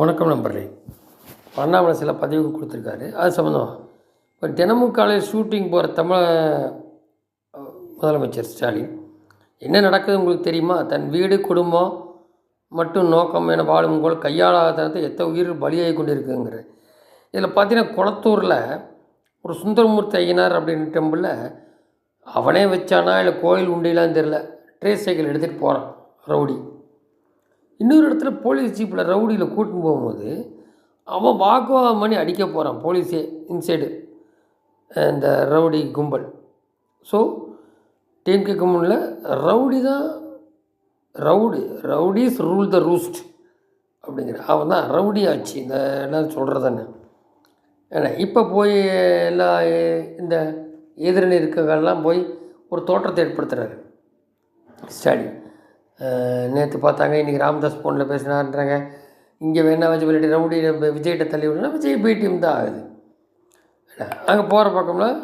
வணக்கம் நண்பர்களே. அண்ணாமலை சில பதிவு கொடுத்துருக்காரு. அது சம்மந்தம் இப்போ தினமும் காலையில் ஷூட்டிங் போகிற தமிழ முதலமைச்சர் ஸ்டாலின் என்ன நடக்குது உங்களுக்கு தெரியுமா? தன் வீடு குடும்பம் மட்டும் நோக்கம் என வாழும் போல் கையாளாதனத்தை எத்த உயிர் பலியாகி கொண்டிருக்குங்கிற இதில் பார்த்தீங்கன்னா குளத்தூரில் ஒரு சுந்தரமூர்த்தி ஐயனார் அப்படின்னு டெம்பிளில் அவனே வச்சானா? இல்லை கோயில் உண்டிலான்னு தெரில ட்ரேஸ் சைக்கிள் எடுத்துகிட்டு போகிறான் ரவுடி. இன்னொரு இடத்துல போலீஸ் ஜீப்பில் ரவுடியில் கூட்டின்னு போகும்போது அவன் வாக்குவாதம் பண்ணி அடிக்க போகிறான் போலீஸே இன்சைடு இந்த ரவுடி கும்பல். ஸோ டிஎம்கே கும்பலில் ரவுடி தான் rowdy rowdies rule the roost அப்படிங்கிற அவன் தான் ரவுடி ஆச்சு இந்த எல்லாம் சொல்கிறதானே ஏன்னா இப்போ போய் எல்லா இந்த எதிரணி இருக்கவங்கெல்லாம் போய் ஒரு தோற்றத்தை ஏற்படுத்துகிறாரு ஸ்டாலின். நேற்று பார்த்தாங்க இன்றைக்கி ராமதாஸ் ஃபோனில் பேசினார்ன்றாங்க. இங்கே வேணா வச்சு விளையாடி ரவுடி விஜய்கிட்ட தள்ளி விடலாம் விஜய் பேடிஎம் தான் ஆகுது. அங்கே போகிற பக்கம்லாம்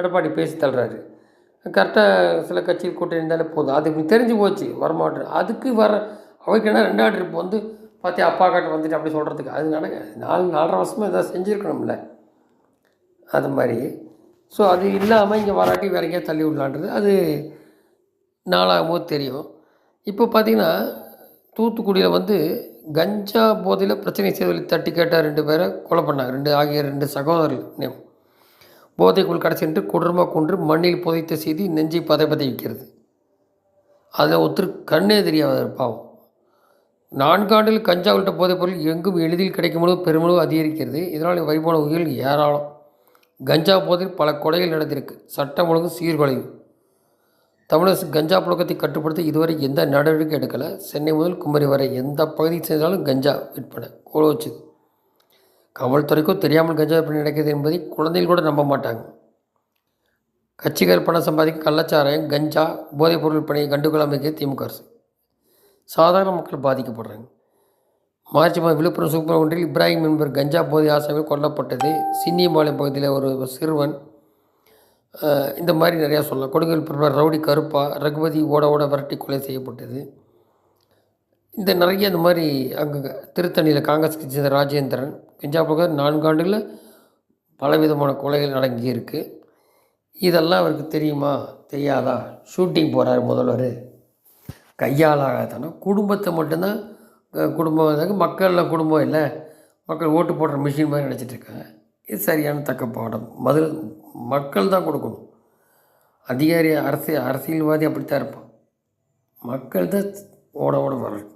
எடப்பாடி பேசி தள்ளுறாரு. கரெக்டாக சில கட்சியில் கூட்டணி இருந்தாலே போதும். அது இப்படி தெரிஞ்சு போச்சு வரமாட்டேன் அதுக்கு வர அவைக்குன்னா என்ன ரெண்டாவது ட்ரிப் வந்து பார்த்து அப்பா காட்ட வந்துட்டு அப்படி சொல்கிறதுக்கு அது நடக்க நாலு நாலரை வருஷமாக எதாவது செஞ்சுருக்கணும்ல. அது மாதிரி. ஸோ அது இல்லாமல் இங்கே வராட்டி வேற எங்கேயா தள்ளி விடலான்றது அது நாளாகும் போது தெரியும். இப்போ பார்த்தீங்கன்னா தூத்துக்குடியில் வந்து கஞ்சா போதையில் பிரச்சனை செய்வதில் தட்டி கேட்டால் ரெண்டு பேரை கொலை பண்ணாங்க. ரெண்டு ஆகிய ரெண்டு சகோதரர்கள் நேம் போதைக்குள் கடைசின்று கொடூரமாக கொன்று மண்ணில் புதைத்த செய்தி நெஞ்சை பதை பதை வைக்கிறது. அதில் ஒருத்தர் கண்ணே தெரியாத பாவம். நான்காண்டில் கஞ்சா உள்ளிட்ட போதைப் பொருள் எங்கும் எளிதில் கிடைக்கும்போது பெருமளவு அதிகரிக்கிறது. இதனால் வைபோன உயிர்கள் ஏராளம். கஞ்சா போதையில் பல கொலைகள் நடந்திருக்கு. சட்டம் ஒழுங்கு சீர்குலைவு. தமிழக கஞ்சா புழக்கத்தை கட்டுப்படுத்த இதுவரை எந்த நடவடிக்கை எடுக்கலை. சென்னை முதல் குமரி வரை எந்த பகுதியை சென்றாலும் கஞ்சா விற்பனை கோல வச்சுது காவல்துறைக்கும் தெரியாமல் கஞ்சா விற்பனை நடக்கிறது என்பதை குழந்தைகள் கூட நம்ப மாட்டாங்க. கட்சிகள் பணம் சம்பாதிக்க கள்ளச்சாராயம் கஞ்சா போதைப்பொருள் விற்பனையை கண்டுகொள்ளாமல் அமைக்க திமுக அரசு. சாதாரண மக்கள் பாதிக்கப்படுறாங்க. மார்ச் மாதம் விழுப்புரம் சூப்பர் ஒன்றில் இப்ராஹிம் என்பவர் கஞ்சா போதை ஆசாமியில் கொல்லப்பட்டது. சின்னியம்பாளையம் பகுதியில் ஒரு சிறுவன் இந்த மாதிரி நிறையா சொல்லலாம். கொடுங்கல் பிரபல ரவுடி கருப்பா ரகுபதி ஓட ஓட விரட்டி கொலை செய்யப்பட்டது. இந்த நிறைய இந்த மாதிரி அங்கே திருத்தணியில் காங்கிரஸ் கட்சி சேர்ந்த ராஜேந்திரன் கஞ்சா புகர் நான்கு ஆண்டுகளில் பலவிதமான கொலைகள் நடங்கி இதெல்லாம் அவருக்கு தெரியுமா? தெரியாதா? ஷூட்டிங் போகிறார் முதல்வர். கையாளாகத்தானே குடும்பத்தை மட்டும்தான் குடும்பம் மக்களில் குடும்பம் இல்லை மக்கள் ஓட்டு போடுற மிஷின் மாதிரி நினச்சிட்டு இருக்காங்க. இது சரியான தக்க பாடம். முதல் மக்கள் தான் கொடுக்கணும். அதிகாரி அரசு அரசியல்வாதி அப்படித்தான் இருப்பான். மக்கள் தான் ஓட ஓட வரணும்